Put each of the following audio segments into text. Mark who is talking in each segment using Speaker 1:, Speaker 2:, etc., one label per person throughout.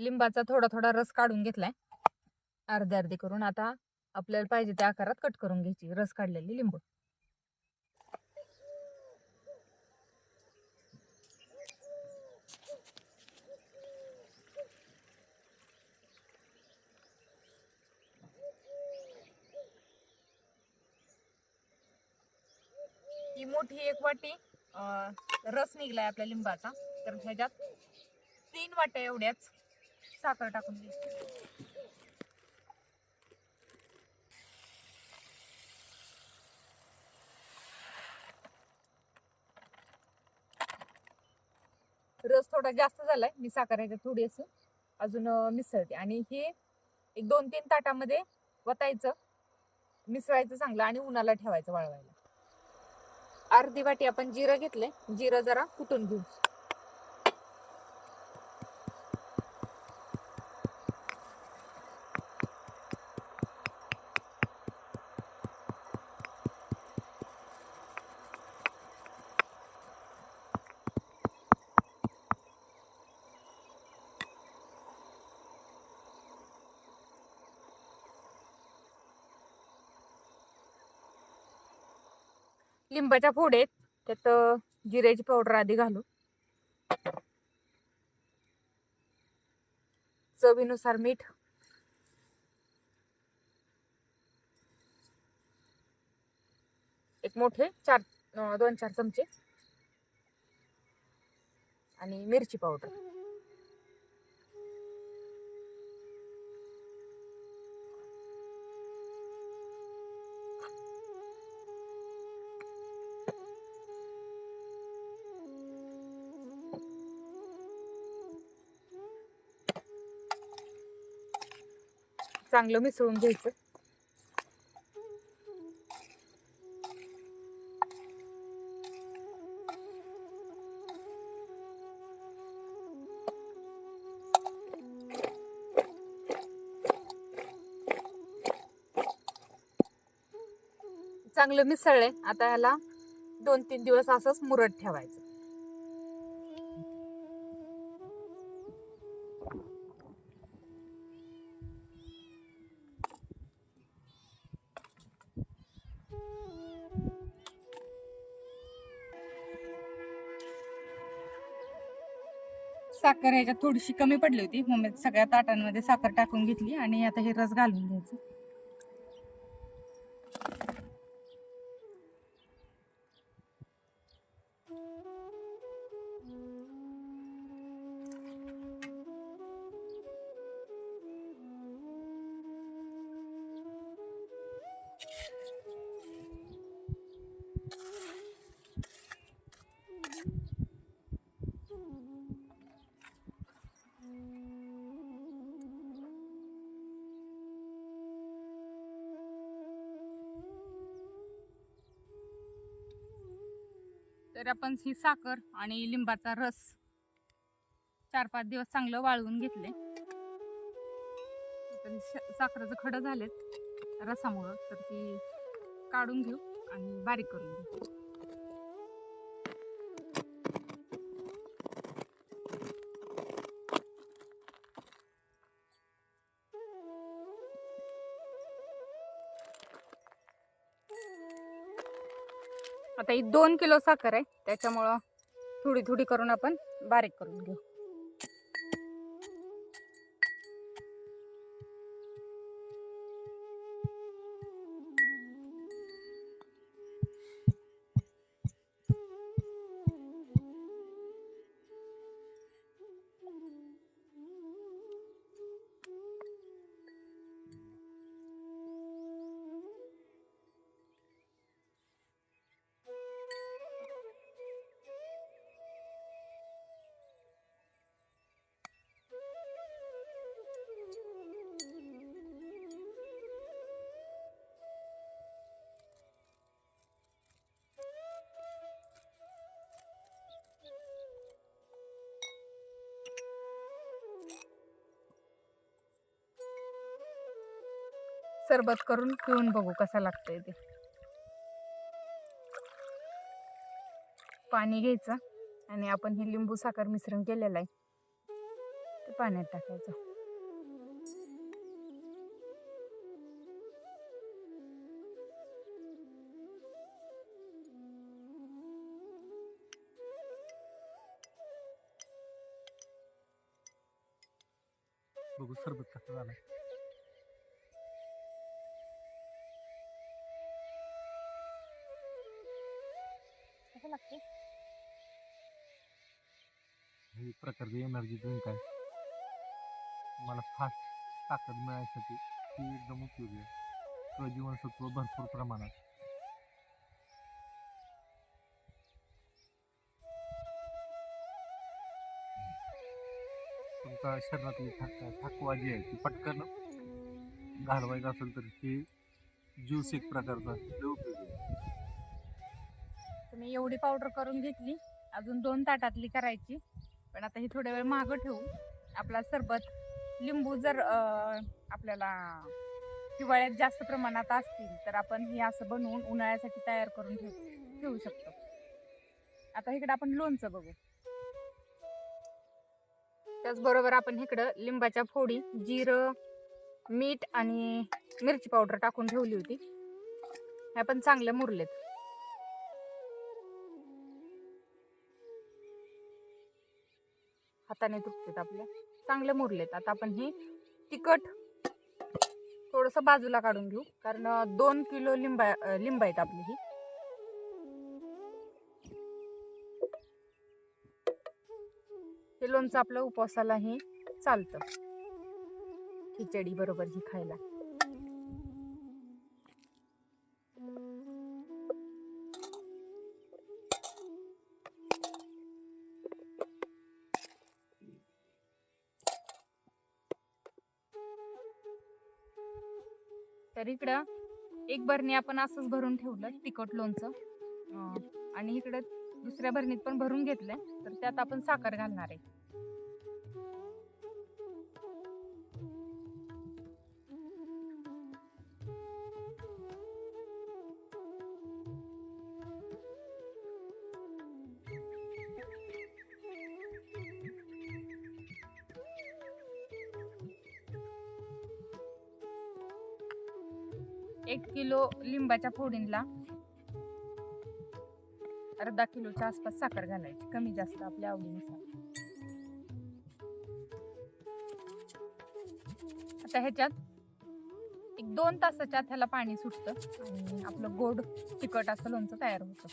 Speaker 1: लिंबाचा थोडा थोडा रस काढून घेतलाय. अर्धे अर्धे करून आता आपल्याला पाहिजे त्या आकारात कट करून घ्यायची रस काढलेली लिंबू. ही मोठी एक वाटी रस निघलाय आपल्या लिंबाचा. तर ह्याच्यात तीन वाट्या एवढ्याच साखर टाकून घ्यायची रस थोडा जास्त झालाय. मी साखर ह्याच्यात थोडी असं अजून मिसळते. आणि हे एक दोन तीन ताटामध्ये वतायचं मिसळायचं चांगलं आणि उन्हाला ठेवायचं वाळवायला. अर्धी वाटी आपण जिरं घेतलंय. जिरं जरा कुटून घेऊ. लिंबाच्या फोडेत त्यात जिरेची जिऱ्याची पावडर आधी घालू चवीनुसार मीठ. एक मोठे चार दोन चार चमचे. आणि मिरची पावडर चांगलं मिसळून घ्यायचं. चांगलं मिसळलंय. आता ह्याला दोन तीन दिवस असंच मुरत ठेवायचं. साखर ह्याच्यात थोडीशी कमी पडली होती. मग मी सगळ्या ताटांमध्ये साखर टाकून घेतली आणि आता हे रस घालून घ्यायचं. तर आपण ही साखर आणि लिंबाचा रस चार पाच दिवस चांगलं वाळवून घेतले. श- साखरेचं खडं झालेत रसामुळं तर ती काढून घेऊ आणि बारीक करून घेऊ. आता ही दोन किलो साखर आहे त्याच्यामुळं थोडी थोडी करून आपण बारीक करून घेऊ. सरबत करून पिऊन बघू कसा लागतंय ते. पाणी घ्यायचं आणि आपण हे लिंबू साखर मिश्रण केलेलं आहे. ते पाण्यात टाकायचं.
Speaker 2: बघू सरबत कसं झालं हे प्रकारचे एनर्जी ड्रिंक आहे. मला फास्ट ताकद मिळायसाठी ती एकदम उपयोगी आहे. प्रजीवनसत्व जीवनसत्व भरपूर प्रमाणात. तुमचा शरीरातली थक थकवा जी आहे ती पटकन घालवायचं असेल तर हे ज्यूस एक प्रकारचा उपयोगी आहे.
Speaker 1: तर मी एवढी पावडर करून घेतली अजून दोन ताटातली करायची. पण आता हे थोड्या वेळ मागं ठेवू. आपला सरबत लिंबू जर आपल्याला हिवाळ्यात जास्त प्रमाणात असतील तर आपण हे असं बनवून उन्हाळ्यासाठी तयार करून ठेव ठेवू शकतो. आता इकडे आपण लोणचं बघू. त्याचबरोबर आपण इकडं लिंबाच्या फोडी जिरं मीठ आणि मिरची पावडर टाकून ठेवली होती. ह्या पण चांगल्या मुरलेत. हाताने तुटतात आपल्या चांगले मुरलेत. आता आपण ही तिखट थोडस बाजूला काढून घेऊ. कारण दोन किलो लिंबा लिंब आहेत आपली ही. हे लोणचं आपलं उपवासाला ही चालतं. खिचडी बरोबर ही खायला. इकडं एक बरणी आपण असंच भरून ठेवलं तिखट लोणचं. आणि इकडं दुसऱ्या भरणीत पण भरून घेतलंय तर त्यात आपण साखर घालणार आहे. एक किलो लिंबाच्या फोडींला अर्धा किलोच्या आसपास साखर घालायची कमी जास्त आपल्या आवडीनुसार. आता ह्याच्यात एक दोन तासाच्या आत ह्याला पाणी सुटतं आणि आपलं गोड तिखट असं लोणचं तयार होतं.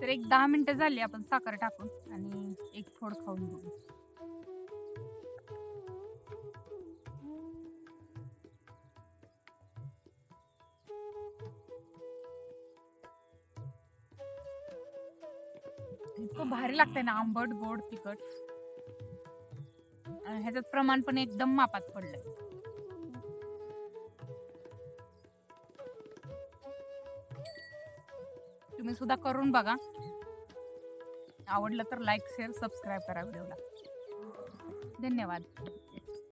Speaker 1: तर एक दहा मिनिटं झाली आपण साखर टाकून आणि एक फोड खाऊन बघू इतकं भारी लागतंय ना आंबट गोड तिखट. आणि ह्याच्यात प्रमाण पण एकदम मापात पडलंय. तुम्ही सुद्धा करून बघा. आवडलं तर लाईक शेअर सबस्क्राईब करा व्हिडिओला. धन्यवाद.